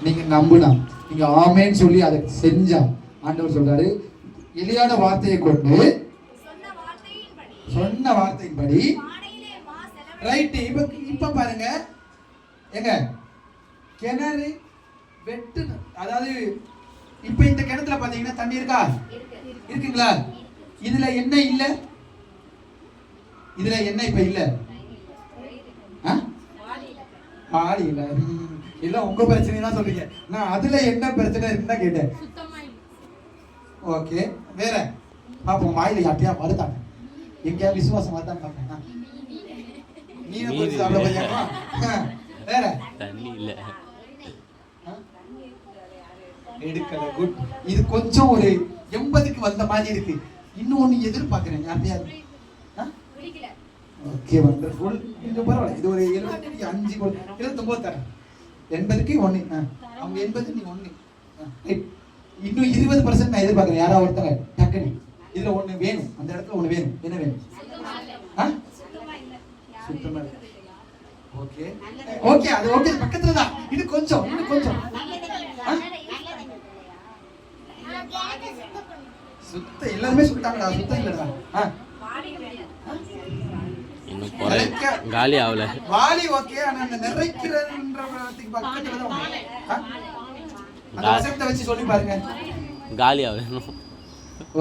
நீங்க நம்பினா நீங்க ஆமேன்னு சொல்லி அதை செஞ்சா ஆண்டவர் சொல்றாரு எளியான வார்த்தையை கொண்டு சொன்ன வார்த்தையின்படி சொன்ன ரைட்டு இப்ப இப்ப பாருங்க. ஏங்க கிணறு வெட்டு அதாவது இப்ப இந்த கிணத்துல பாத்தீங்கன்னா தண்ணி இருக்கா? இருக்குங்களா? இதுல என்ன இல்ல? இதுல என்ன இப்ப இல்ல? ஆ? ஆளி இல்ல உங்க பிரச்சனை தான் சொல்றீங்க. நான் அதுல என்ன பிரச்சனை இருக்குன்னு தான் கேட்டேன். ஓகே வேற? பாப்போம் வாயில யார்ட்டையா மறுத்தாங்க எங்கேயா விசுவாசம் பார்ப்பேன் ஆ. மீனை பொரிச்சு சாப்பிட? ஆ. வேற? தண்ணி இல்ல. ஆ? எடுக்கல குட் இது கொஞ்சம் ஒரு எண்பதுக்கு வந்த மாதிரி இருக்கு. இன்னும் ஒண்ணு எதிர்பார்க்கிறேன்? பிடிக்கல. ஓகே வண்டர்ஃபுல் இது பரவாயில்ல. இது ஒரு எழுபத்தி அஞ்சு எழுபத்தொம்போது தரேன். எண்பதுக்கு ஒன்று ஆ அவங்க எண்பது நீ ஒன்று இன்னும் இருபது பர்சன்ட் நான் எதிர்பார்க்குறேன். யாராவது ஒருத்தங்க டக்குனு இதில் ஒன்று வேணும். அந்த இடத்துல ஒன்று வேணும். என்ன வேணும்? ஆ? சுத்தமாக ஓகே. ஓகே அது ஓகே. பக்கத்துல தான். இது கொஞ்சம் இன்னும் கொஞ்சம். ஆ? சுத்த எல்லாருமே சுட்டாங்கடா சுத்தம் இல்லடா. ஆ. இன்னும் குறை காலி ஆகல வாலி ஓகே ஆனா அந்த வசனத்தை வச்சு சொல்லி பாருங்க. காலி ஆகல இன்னும்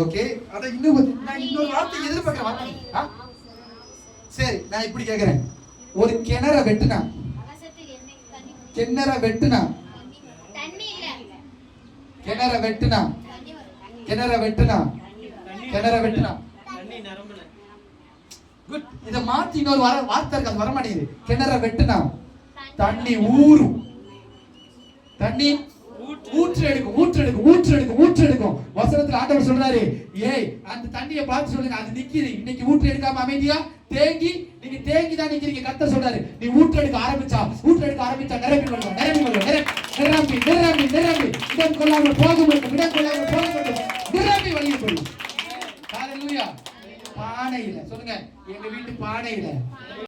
ஓகே அத இன்னும் நான் இன்னொரு வார்த்தை எதிர்பார்க்கிற வார்த்தை. ஆ? சரி நான் இப்படி கேக்குறேன். ஒரு கிணற வெட்டுனா? கிணற வெட்டுனா? தண்ணி இல்ல கிணற வெட்டுனா தண்ணி வரும். கிணற வெட்டுனா? கிணற வெட்டுனா? குட் இத மாத்தி இன்னொரு வர வார்த்தை இருக்கு அது வர மாட்டேங்குது கிணற வெட்டுனா தண்ணி ஊறும். தண்ணி ஊற்று எடுக்கும் ஊற்று எடுக்கும் ஊற்று எடுக்கும் ஊற்று எடுக்கும் வசனத்துல ஆண்டவர் சொல்றாரு ஏய் அந்த தண்ணியை பார்த்து சொல்லுங்க அது நிக்கிது. இன்னைக்கு ஊற்று எடுக்காம அமைதியா? தேங்கி நீங்க தேங்கி தான் நிக்கிறீங்க. கத்த சொல்றாரு நீ ஊற்று எடுக்க ஆரம்பிச்சா ஊற்று எடுக்க ஆரம்பிச்சா நிரம்பி வருவோம் நிரம்பி வருவோம் நிரம்பி நிரம்பி நிரம்பி இடம் கொள்ளாமல் போக முடியும் இடம் கொள்ளாமல் போக முடியும் பானையில. சொல்லுங்க எங்க வீட்டு பானையில.